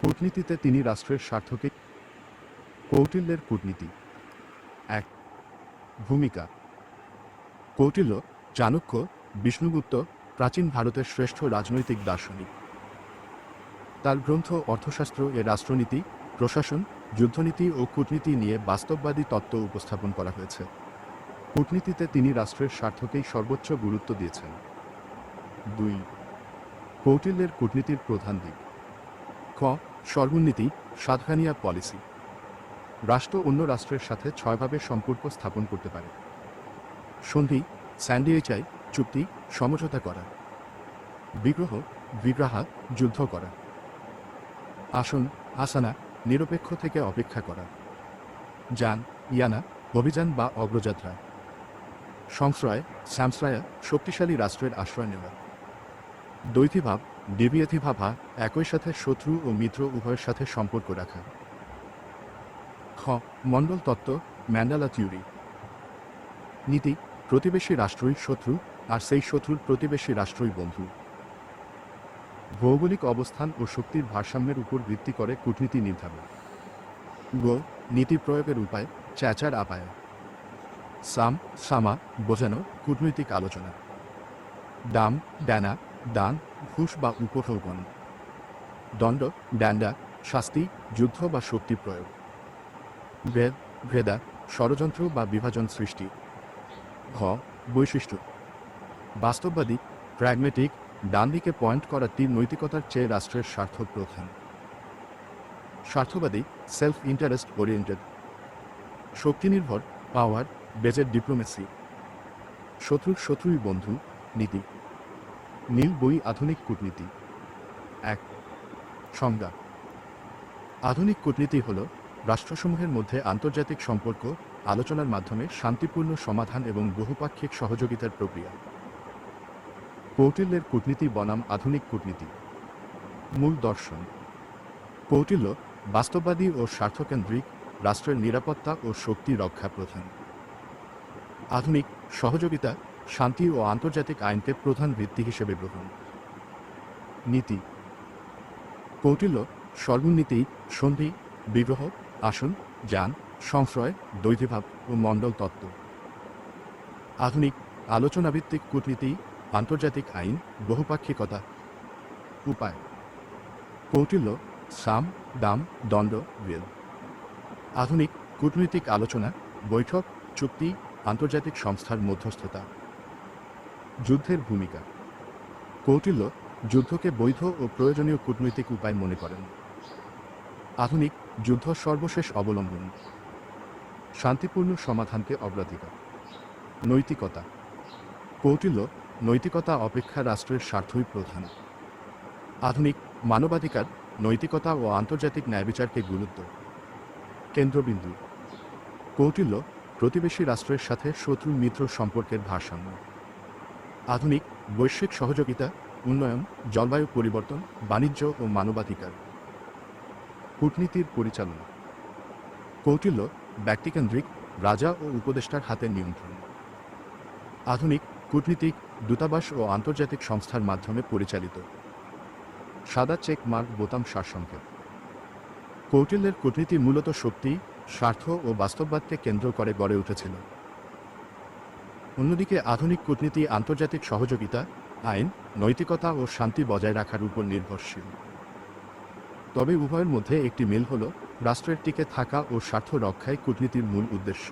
কূটনীতিতে তিনি রাষ্ট্রের স্বার্থকে কৌটিল্যের কূটনীতি, এক ভূমিকা। কৌটিল্য, চাণক্য, বিষ্ণুগুপ্ত, প্রাচীন ভারতের শ্রেষ্ঠ রাজনৈতিক দার্শনিক। তার গ্রন্থ অর্থশাস্ত্র এ রাষ্ট্রনীতি, প্রশাসন, যুদ্ধনীতি ও কূটনীতি নিয়ে বাস্তববাদী তত্ত্ব উপস্থাপন করা হয়েছে। কূটনীতিতে তিনি রাষ্ট্রের স্বার্থকেই সর্বোচ্চ গুরুত্ব দিয়েছেন। দুই, কৌটিল্যের কূটনীতির প্রধান দিক। ক সর্বনীতি সাতখানিয়া পলিসি। রাষ্ট্র অন্য রাষ্ট্রের সাথে ছয়ভাবে সম্পর্ক স্থাপন করতে পারে। সন্ধি স্যান্ডিএচাই চুক্তি, সমঝোতা করা। বিগ্রহ, বিগ্রাহা, যুদ্ধ করা। আসন, আসানা, নিরপেক্ষ থেকে অপেক্ষা করা। যান, ইয়ানা, অভিযান বা অগ্রযাত্রা। সংশ্রয়, স্যামশ্রয়া, শক্তিশালী রাষ্ট্রের আশ্রয় নেওয়া। দ্বৈতীভাব ডিভিয়েথিভাভা একই সাথে শত্রু ও মিত্র উভয়ের সাথে সম্পর্ক রাখা। খ, মণ্ডল তত্ত্ব, ম্যান্ডালা থিওরি। নীতি, প্রতিবেশী রাষ্ট্রই শত্রু আর সেই শত্রুর প্রতিবেশী রাষ্ট্রই বন্ধু। ভৌগোলিক অবস্থান ও শক্তির ভারসাম্যের উপর ভিত্তি করে কূটনীতি নির্ধারণ। গ, নীতি প্রয়োগের উপায় চ্যাচার আপায়। সাম, সামা, বোঝানো, কূটনৈতিক আলোচনা। দাম, ডানা দান, ঘুষ বা উপঢৌকন দণ্ড ড্যান্ডা শাস্তি, যুদ্ধ বা শক্তি প্রয়োগ। ভেদ, ভেদা, ষড়যন্ত্র বা বিভাজন সৃষ্টি। ঘ, বৈশিষ্ট্য। বাস্তববাদী প্র্যাগমেটিক ডান দিকে পয়েন্ট করা তীর নৈতিকতার চেয়ে রাষ্ট্রের স্বার্থ প্রধান। স্বার্থবাদী সেলফ ইন্টারেস্ট ওরিয়েন্টেড শক্তিনির্ভর পাওয়ার বেজের ডিপ্লোমেসি শত্রুর শত্রুই বন্ধু, নীতি। নীল বই আধুনিক কূটনীতি। এক, সংজ্ঞা। আধুনিক কূটনীতি হল রাষ্ট্রসমূহের মধ্যে আন্তর্জাতিক সম্পর্ক, আলোচনার মাধ্যমে শান্তিপূর্ণ সমাধান এবং বহুপাক্ষিক সহযোগিতার প্রক্রিয়া। কৌটিল্যের কূটনীতি বনাম আধুনিক কূটনীতি। মূল দর্শন। কৌটিল্য বাস্তববাদী ও স্বার্থকেন্দ্রিক, রাষ্ট্রের নিরাপত্তা ও শক্তি রক্ষা প্রধান। আধুনিক সহযোগিতা শান্তি ও আন্তর্জাতিক আইনকে প্রধান ভিত্তি হিসেবে গ্রহণ। নীতি। কৌটিল্য, সর্বনীতি, সন্ধি, বিগ্রহ, আসন, যান, সংশ্রয় দ্বৈতভাব ও মণ্ডল তত্ত্ব। আধুনিক, আলোচনাভিত্তিক কূটনীতি, আন্তর্জাতিক আইন, বহুপাক্ষিকতা। উপায়। কৌটিল্য, সাম, দাম, দণ্ড বিল আধুনিক কূটনৈতিক আলোচনা, বৈঠক, চুক্তি, আন্তর্জাতিক সংস্থার মধ্যস্থতা। যুদ্ধের ভূমিকা। কৌটিল্য যুদ্ধকে বৈধ ও প্রয়োজনীয় কূটনৈতিক উপায় মনে করেন। আধুনিক যুদ্ধ সর্বশেষ অবলম্বন। শান্তিপূর্ণ সমাধানকে অগ্রাধিকার। নৈতিকতা। কৌটিল্য নৈতিকতা অপেক্ষা রাষ্ট্রের স্বার্থই প্রধান। আধুনিক মানবাধিকার, নৈতিকতা ও আন্তর্জাতিক ন্যায়বিচারকে গুরুত্ব। কেন্দ্রবিন্দু। কৌটিল্য প্রতিবেশী রাষ্ট্রের সাথে শত্রু মিত্র সম্পর্কের ভারসাম্য। আধুনিক, বৈশ্বিক সহযোগিতা, উন্নয়ন, জলবায়ু পরিবর্তন, বাণিজ্য ও মানবাধিকার। কূটনীতির পরিচালনা। কৌটিল্য, ব্যক্তিকেন্দ্রিক, রাজা ও উপদেষ্টার হাতে নিয়ন্ত্রণ। আধুনিক, কূটনীতিক, দূতাবাস ও আন্তর্জাতিক সংস্থার মাধ্যমে পরিচালিত। সাদা চেক মার্ক বোতাম সারসংক্ষেপ। কৌটিল্যের কূটনীতি মূলত শক্তি, স্বার্থ ও বাস্তববাদকে কেন্দ্র করে গড়ে উঠেছিল। অন্যদিকে আধুনিক কূটনীতি, আন্তর্জাতিক সহযোগিতা, আইন, নৈতিকতা ও শান্তি বজায় রাখার উপর নির্ভরশীল। তবে উভয়ের মধ্যে একটি মিল হল, রাষ্ট্রের টিকে থাকা ও স্বার্থ রক্ষায় কূটনীতির মূল উদ্দেশ্য।